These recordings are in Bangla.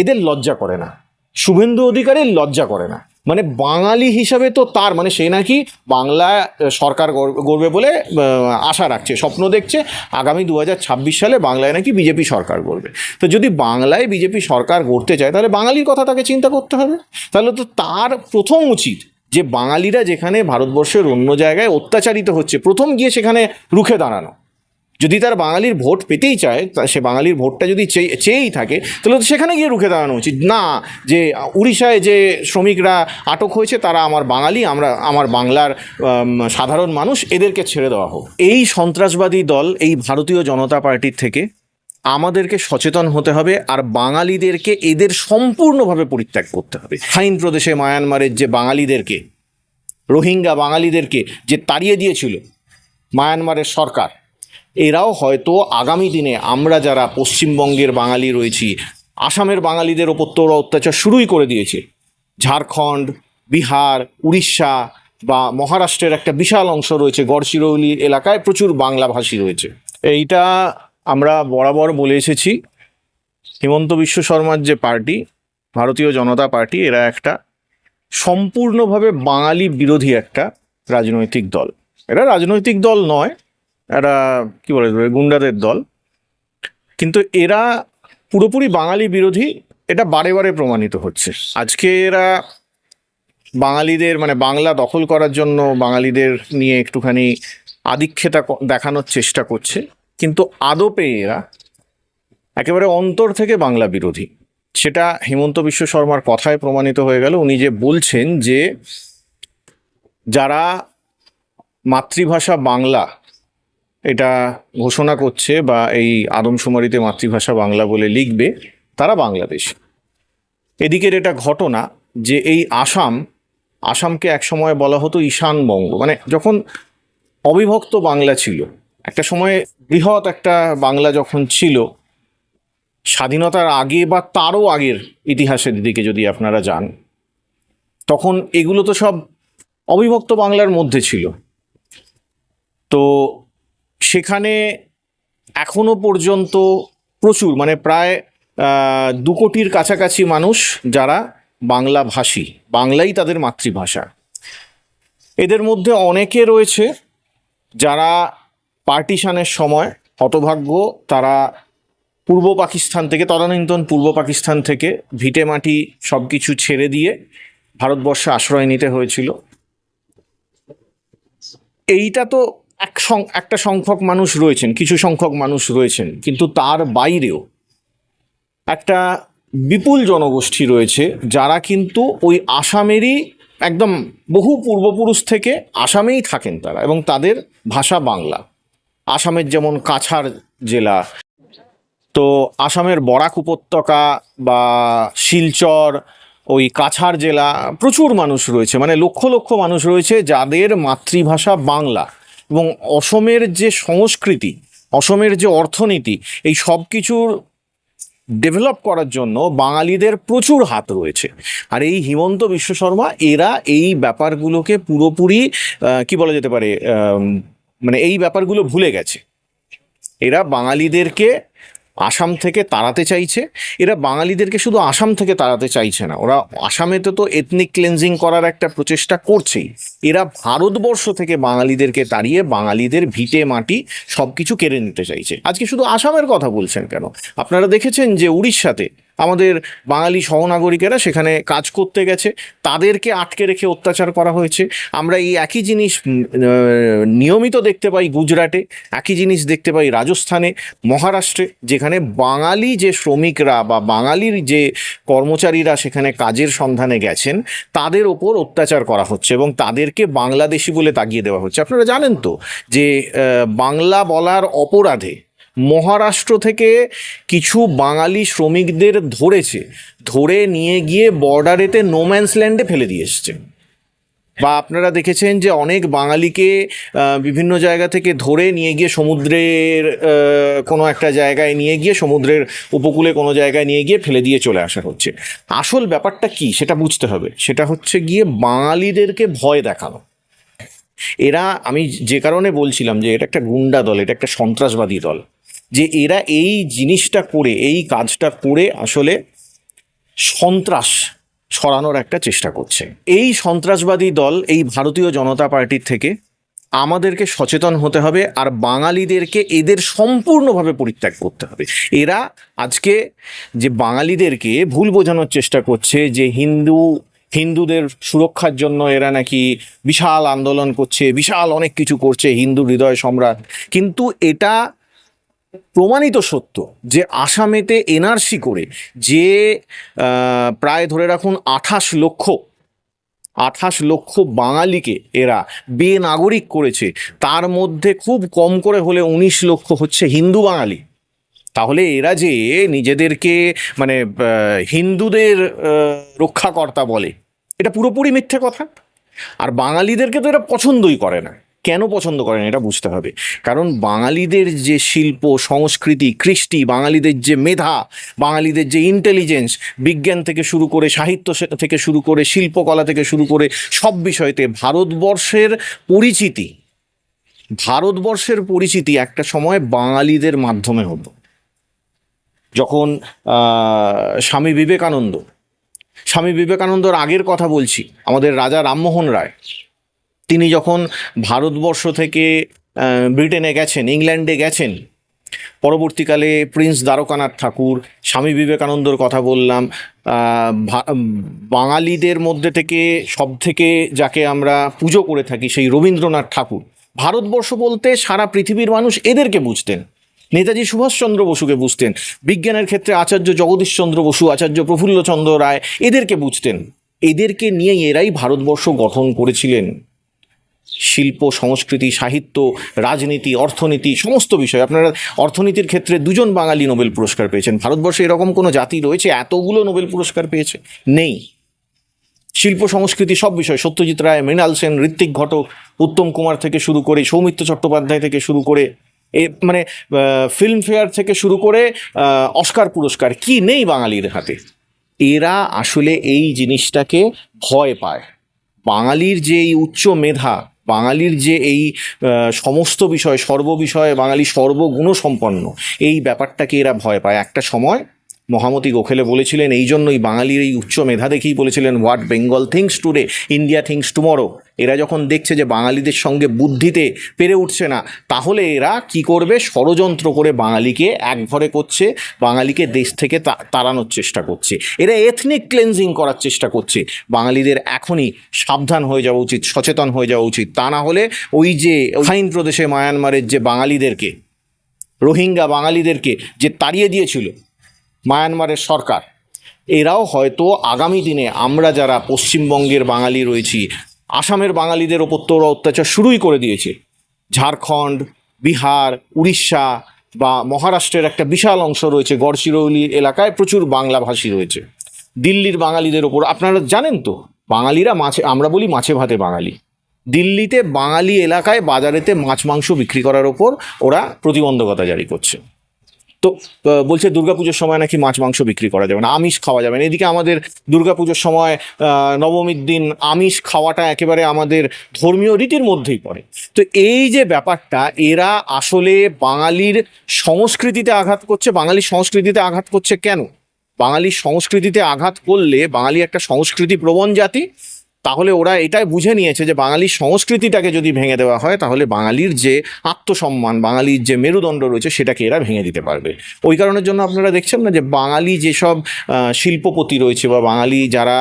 এদের লজ্জা করে না। শুভেন্দু অধিকারীর লজ্জা করে না। মানে বাঙালি হিসাবে তো তার মানে সে নাকি বাংলা সরকার গড়- গড়বে বলে আশা রাখছে, স্বপ্ন দেখছে, আগামী দু হাজার ছাব্বিশ সালে বাংলায় নাকি বিজেপি সরকার গড়বে। তো যদি বাংলায় বিজেপি সরকার গড়তে চায়, তাহলে বাঙালির কথা তাকে চিন্তা করতে হবে। তাহলে তো তার প্রথম উচিত যে বাঙালিরা যেখানে ভারতবর্ষের অন্য জায়গায় অত্যাচারিত হচ্ছে, প্রথম গিয়ে সেখানে রুখে দাঁড়ানো। যদি তার বাঙালির ভোট পেতেই চায় সে বাঙালির ভোটটা যদি চেয়ে, চেয়েই থাকে, তাহলে তো সেখানে গিয়ে রুখে দাঁড়ানো উচিত। না, যে উড়িষ্যায় যে শ্রমিকরা আটক হয়েছে, তারা আমার বাঙালি, আমরা, আমার বাংলার সাধারণ মানুষ, এদেরকে ছেড়ে দেওয়া হোক। এই সন্ত্রাসবাদী দল, এই ভারতীয় জনতা পার্টির থেকে আমাদেরকে সচেতন হতে হবে, আর বাঙালিদেরকে এদের সম্পূর্ণভাবে পরিত্যাগ করতে হবে। হাইন প্রদেশে মায়ানমারের যে বাঙালিদেরকে, রোহিঙ্গা বাঙালিদেরকে যে তাড়িয়ে দিয়েছিল মায়ানমারের সরকার এরাও হয়তো আগামী দিনে আমরা যারা পশ্চিমবঙ্গের বাঙালি রয়েছি, আসামের বাঙালিদের ওপর তো ওরা অত্যাচার শুরুই করে দিয়েছে। ঝাড়খণ্ড, বিহার, উড়িষ্যা বা মহারাষ্ট্রের একটা বিশাল অংশ রয়েছে, গড়চিরৌলি এলাকায় প্রচুর বাংলাভাষী রয়েছে। এইটা আমরা বরাবর বলে এসেছি। হিমন্ত বিশ্ব শর্মার যে পার্টি, ভারতীয় জনতা পার্টি, এরা একটা সম্পূর্ণভাবে বাঙালি বিরোধী একটা রাজনৈতিক দল। এরা রাজনৈতিক দল নয় এরা কি বলে, গুন্ডাদের দল। কিন্তু এরা পুরোপুরি বাঙালি বিরোধী, এটা বারে বারে প্রমাণিত হচ্ছে। আজকে এরা বাঙালিদের মানে বাংলা দখল করার জন্য বাঙালিদের নিয়ে একটুখানি আদিক্ষেতা দেখানোর চেষ্টা করছে। কিন্তু আদপে এরা একেবারে অন্তর থেকে বাংলা বিরোধী। সেটা হেমন্ত বিশ্ব শর্মার কথায় প্রমাণিত হয়ে গেল। উনি যে বলছেন যে যারা মাতৃভাষা বাংলা এটা ঘোষণা করছে বা এই আদমশুমারিতে মাতৃভাষা বাংলা বলে লিখবে তারা বাংলাদেশ। এদিকের এটা ঘটনা যে এই আসাম, আসামকে একসময় বলা হতো ঈশানবঙ্গ। মানে যখন অবিভক্ত বাংলা ছিল, একটা সময়ে বৃহৎ একটা বাংলা যখন ছিল, স্বাধীনতার আগে বা তারও আগের ইতিহাসের দিকে যদি আপনারা যান, তখন এগুলো তো সব অবিভক্ত বাংলার মধ্যে ছিল। তো সেখানে এখনও পর্যন্ত প্রচুর মানে প্রায় দু কোটির কাছাকাছি মানুষ যারা বাংলা ভাষী বাংলাই তাদের মাতৃভাষা। এদের মধ্যে অনেকে রয়েছে যারা পার্টিশানের সময় হতভাগ্য তারা পূর্ব পাকিস্তান থেকে, তদানীন্তন পূর্ব পাকিস্তান থেকে ভিটে মাটি সব কিছু ছেড়ে দিয়ে ভারতবর্ষে আশ্রয় নিতে হয়েছিল। এইটা তো এক সং, একটা সংখ্যক মানুষ রয়েছেন, কিছু সংখ্যক মানুষ রয়েছেন, কিন্তু তার বাইরেও একটা বিপুল জনগোষ্ঠী রয়েছে যারা কিন্তু ওই আসামেরই একদম বহু পূর্বপুরুষ থেকে আসামেই থাকেন তারা এবং তাদের ভাষা বাংলা। আসামের যেমন কাছাড় জেলা, তো আসামের বরাক উপত্যকা বা শিলচর, ওই কাছাড় জেলা প্রচুর মানুষ রয়েছে মানে লক্ষ লক্ষ মানুষ রয়েছে যাদের মাতৃভাষা বাংলা। এবং অসমের যে সংস্কৃতি, অসমের যে অর্থনীতি, এই সব কিছুর ডেভেলপ করার জন্য বাঙালিদের প্রচুর হাত রয়েছে। আর এই হিমন্ত বিশ্ব শর্মা, এরা এই ব্যাপারগুলোকে পুরোপুরি কি বলা যেতে পারে মানে এই ব্যাপারগুলো ভুলে গেছে। এরা বাঙালিদেরকে আসাম থেকে তাড়াতে চাইছে। এরা বাঙালিদেরকে শুধু আসাম থেকে তাড়াতে চাইছে না। ওরা আসামেতে তো এথনিক ক্লেন্সিং করার একটা প্রচেষ্টা করছেই। এরা ভারতবর্ষ থেকে বাঙালিদেরকে তাড়িয়ে বাঙালিদের ভিটে মাটি সব কিছু কেড়ে নিতে চাইছে। আজকে শুধু আসামের কথা বলছেন কেন? আপনারা দেখেছেন যে উড়িষ্যাতে আমাদের বাঙালি সহনাগরিকেরা সেখানে কাজ করতে গেছে। তাদেরকে আটকে রেখে অত্যাচার করা হয়েছে। আমরা এই একই জিনিস নিয়মিত দেখতে পাই গুজরাটে, একই জিনিস দেখতে পাই রাজস্থানে, মহারাষ্ট্রে, যেখানে বাঙালি যে শ্রমিকরা বা বাঙালির যে কর্মচারীরা সেখানে কাজের সন্ধানে গেছেন, তাদের ওপর অত্যাচার করা হচ্ছে এবং তাদেরকে বাংলাদেশি বলে তাগিয়ে দেওয়া হচ্ছে। আপনারা জানেন তো যে বাংলা বলার অপরাধে মহারাষ্ট্র থেকে কিছু বাঙালি শ্রমিকদের ধরেছে, ধরে নিয়ে গিয়ে বর্ডারেতে নোম্যান্স ল্যান্ডে ফেলে দিয়ে এসছে। বা আপনারা দেখেছেন যে অনেক বাঙালিকে বিভিন্ন জায়গা থেকে ধরে নিয়ে গিয়ে সমুদ্রের কোনো একটা জায়গায় নিয়ে গিয়ে, সমুদ্রের উপকূলে কোনো জায়গায় নিয়ে গিয়ে ফেলে দিয়ে চলে আসা হচ্ছে। আসল ব্যাপারটা কি সেটা বুঝতে হবে। সেটা হচ্ছে গিয়ে বাঙালিদেরকে ভয় দেখানো। এরা, আমি যে কারণে বলছিলাম যে এটা একটা গুন্ডা দল, এটা একটা সন্ত্রাসবাদী দল। যে এরা এই জিনিসটা করে, এই কাজটা করে আসলে সন্ত্রাস ছড়ানোর একটা চেষ্টা করছে। এই সন্ত্রাসবাদী দল, এই ভারতীয় জনতা পার্টির থেকে আমাদেরকে সচেতন হতে হবে আর বাঙালিদেরকে এদের সম্পূর্ণভাবে পরিত্যাগ করতে হবে। এরা আজকে যে বাঙালিদেরকে ভুল বোঝানোর চেষ্টা করছে যে হিন্দু, হিন্দুদের সুরক্ষার জন্য এরা নাকি বিশাল আন্দোলন করছে, বিশাল অনেক কিছু করছে হিন্দু হৃদয় সম্রাট। কিন্তু এটা প্রমাণিত সত্য যে আসামেতে এনআরসি করে যে প্রায় ধরে রাখুন আঠাশ লক্ষ আঠাশ লক্ষ বাঙালিকে এরা বেনাগরিক করেছে, তার মধ্যে খুব কম করে হলে উনিশ লক্ষ হচ্ছে হিন্দু বাঙালি। তাহলে এরা যে নিজেদেরকে মানে হিন্দুদের রক্ষাকর্তা বলে, এটা পুরোপুরি মিথ্যে কথা। আর বাঙালিদেরকে তো এরা পছন্দই করে না। কেন পছন্দ করে না এটা বুঝতে হবে। কারণ বাঙালিদের যে শিল্প, সংস্কৃতি, কৃষ্টি, বাঙালিদের যে মেধা, বাঙালিদের যে ইন্টেলিজেন্স বিজ্ঞান থেকে শুরু করে সাহিত্য থেকে শুরু করে শিল্পকলা থেকে শুরু করে সব বিষয়তে ভারতবর্ষের পরিচিতি ভারতবর্ষের পরিচিতি একটা সময় বাঙালিদের মাধ্যমে হতো। যখন স্বামী বিবেকানন্দ, স্বামী বিবেকানন্দর আগের কথা বলছি, আমাদের রাজা রামমোহন রায় তিনি যখন ভারতবর্ষ থেকে ব্রিটেনে গেছেন, ইংল্যান্ডে গেছেন, পরবর্তীকালে প্রিন্স দ্বারকানাথ ঠাকুর, স্বামী বিবেকানন্দর কথা বললাম বাঙালিদের মধ্যে থেকে সব থেকে যাকে আমরা পুজো করে থাকি সেই রবীন্দ্রনাথ ঠাকুর। ভারতবর্ষ বলতে সারা পৃথিবীর মানুষ এদেরকে বুঝতেন। নেতাজি সুভাষচন্দ্র বসুকে বুঝতেন। বিজ্ঞানের ক্ষেত্রে আচার্য জগদীশচন্দ্র বসু, আচার্য প্রফুল্লচন্দ্র রায় এদেরকে বুঝতেন। এদেরকে নিয়ে এরাই ভারতবর্ষ গঠন করেছিলেন। শিল্প, সংস্কৃতি, সাহিত্য, রাজনীতি, অর্থনীতি, সমস্ত বিষয়। আপনারা অর্থনীতির ক্ষেত্রে দুজন বাঙালি নোবেল পুরস্কার পেয়েছেন। ভারতবর্ষে এরকম কোনো জাতি রয়েছে? এতগুলো নোবেল পুরস্কার পেয়েছে? নেই। শিল্প, সংস্কৃতি সব বিষয়। সত্যজিৎ রায়, মৃণাল সেন, ঋত্বিক ঘটক, উত্তম কুমার থেকে শুরু করে, সৌমিত্র চট্টোপাধ্যায় থেকে শুরু করে, এ মানে ফিল্ম ফেয়ার থেকে শুরু করে অস্কার পুরস্কার। কি নেই বাঙালির হাতে? এরা আসলে এই জিনিসটাকে ভয় পায়। বাঙালির যে এই উচ্চ মেধা বাঙালির যে এই সমস্ত বিষয় সর্ববিষয়ে বাঙালি সর্বগুণসম্পন্ন, এই ব্যাপারটাকে এরা ভয় পায়। একটা সময় মহামতি গোখেলে বলেছিলেন এই জন্যই বাঙালির এই উচ্চ মেধা দেখেই বলেছিলেন, what Bengal thinks today, India thinks tomorrow. এরা যখন দেখছে যে বাঙালিদের সঙ্গে বুদ্ধিতে পেরে উঠছে না, তাহলে এরা কি করবে? ষড়যন্ত্র করে বাঙালিকে একঘরে করছে, বাঙালিকে দেশ থেকে তাড়ানোর চেষ্টা করছে। এরা এথনিক ক্লেন্সিং করার চেষ্টা করছে। বাঙালিদের এখনই সাবধান হয়ে যাওয়া উচিত, সচেতন হয়ে যাওয়া উচিত। তা না হলে ওই যে ফাইন প্রদেশে মায়ানমারের যে বাঙালিদেরকে, রোহিঙ্গা বাঙালিদেরকে যে তাড়িয়ে দিয়েছিল মায়ানমারের সরকার, এরাও হয়তো আগামী দিনে আমরা যারা পশ্চিমবঙ্গের বাঙালি রয়েছি আসামের বাঙালিদের ওপর তো ওরা অত্যাচার শুরুই করে দিয়েছে। ঝাড়খণ্ড, বিহার, উড়িষ্যা বা মহারাষ্ট্রের একটা বিশাল অংশ রয়েছে। গড়চিরৌলি এলাকায় প্রচুর বাংলাভাষী রয়েছে। দিল্লির বাঙালিদের ওপর আপনারা জানেন তো, বাঙালিরা মাছে আমরা বলি মাছে ভাতে বাঙালি। দিল্লিতে বাঙালি এলাকায় বাজারেতে মাছ মাংস বিক্রি করার ওপর ওরা প্রতিবন্ধকতা জারি করছে। তো বলছে দুর্গাপুজোর সময় নাকি মাছ, মাংস বিক্রি করা যাবে না, আমিষ খাওয়া যাবে না। এদিকে আমাদের দুর্গাপুজোর সময় নবমীর দিন আমিষ খাওয়াটা একেবারে আমাদের ধর্মীয় রীতির মধ্যেই পড়ে। তো এই যে ব্যাপারটা, এরা আসলে বাঙালির সংস্কৃতিতে আঘাত করছে, বাঙালির সংস্কৃতিতে আঘাত করছে কেন? বাঙালির সংস্কৃতিতে আঘাত করলে বাঙালি একটা সংস্কৃতি প্রবণ জাতি তাহলে ওরা এটাই বুঝে নিয়েছে যে বাঙালির সংস্কৃতিটাকে যদি ভেঙে দেওয়া হয়, তাহলে বাঙালির যে আত্মসম্মান, বাঙালির যে মেরুদণ্ড রয়েছে, সেটাকে এরা ভেঙে দিতে পারবে। ওই কারণের জন্য আপনারা দেখছেন না যে বাঙালি যেসব শিল্পপতি রয়েছে বা বাঙালি যারা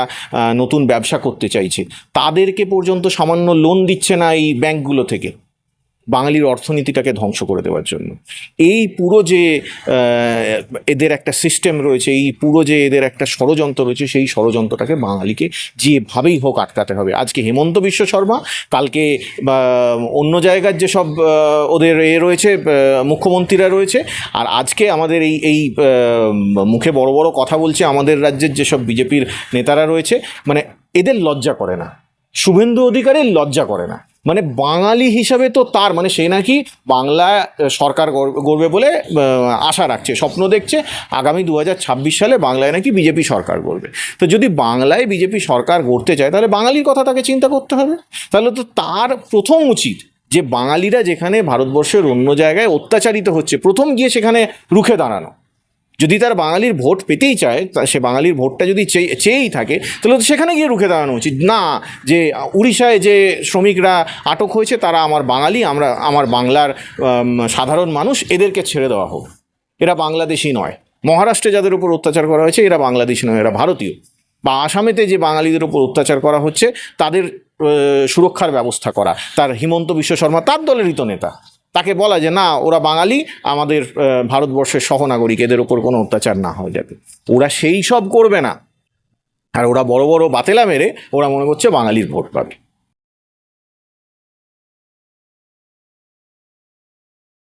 নতুন ব্যবসা করতে চাইছে, তাদেরকে পর্যন্ত সামান্য লোন দিচ্ছে না এই ব্যাঙ্কগুলো থেকে। বাঙালির অর্থনীতিটাকে ধ্বংস করে দেওয়ার জন্য। এই পুরো যে এদের একটা সিস্টেম রয়েছে, এই পুরো যে এদের একটা ষড়যন্ত্র রয়েছে, সেই ষড়যন্ত্রটাকে বাঙালিকে যেভাবেই হোক আটকাতে হবে। আজকে হেমন্ত বিশ্ব শর্মা, কালকে অন্য জায়গার যেসব ওদের এ রয়েছে মুখ্যমন্ত্রীরা রয়েছে, আর আজকে আমাদের এই এই মুখে বড় বড় কথা বলছে আমাদের রাজ্যের যেসব বিজেপির নেতারা রয়েছে মানে এদের লজ্জা করে না। শুভেন্দু অধিকারীর লজ্জা করে না। মানে বাঙালি হিসাবে তো তার মানে সে নাকি বাংলা সরকার গড়- গড়বে বলে আশা রাখছে, স্বপ্ন দেখছে, আগামী দু হাজার ছাব্বিশ সালে বাংলায় নাকি বিজেপি সরকার গড়বে। তো যদি বাংলায় বিজেপি সরকার গড়তে চায়, তাহলে বাঙালির কথা তাকে চিন্তা করতে হবে। তাহলে তো তার প্রথম উচিত যে বাঙালিরা যেখানে ভারতবর্ষের অন্য জায়গায় অত্যাচারিত হচ্ছে, প্রথম গিয়ে সেখানে রুখে দাঁড়ানো। যদি তার বাঙালির ভোট পেতেই চায় সে বাঙালির ভোটটা যদি চেয়ে, চেয়েই থাকে, তাহলে তো সেখানে গিয়ে রুখে দাঁড়ানো উচিত। না, যে উড়িষ্যায় যে শ্রমিকরা আটক হয়েছে, তারা আমার বাঙালি, আমরা, আমার বাংলার সাধারণ মানুষ, এদেরকে ছেড়ে দেওয়া হোক। এরা বাংলাদেশি নয়। মহারাষ্ট্রে যাদের উপর অত্যাচার করা হয়েছে, এরা বাংলাদেশি নয়, এরা ভারতীয়। বা আসামেতে যে বাঙালিদের উপর অত্যাচার করা হচ্ছে, তাদের সুরক্ষার ব্যবস্থা করা। তার হিমন্ত বিশ্ব শর্মা, তার দলেরই তো নেতা তাকে বলা যে, না, ওরা বাঙালি, আমাদের ভারতবর্ষের সহনাগরিক, এদের ওপর কোনো অত্যাচার না হয়ে যাবে। ওরা সেই সব করবে না। আর ওরা বড় বড় বাতেলা মেরে ওরা মনে করছে বাঙালির ভোট পাবে।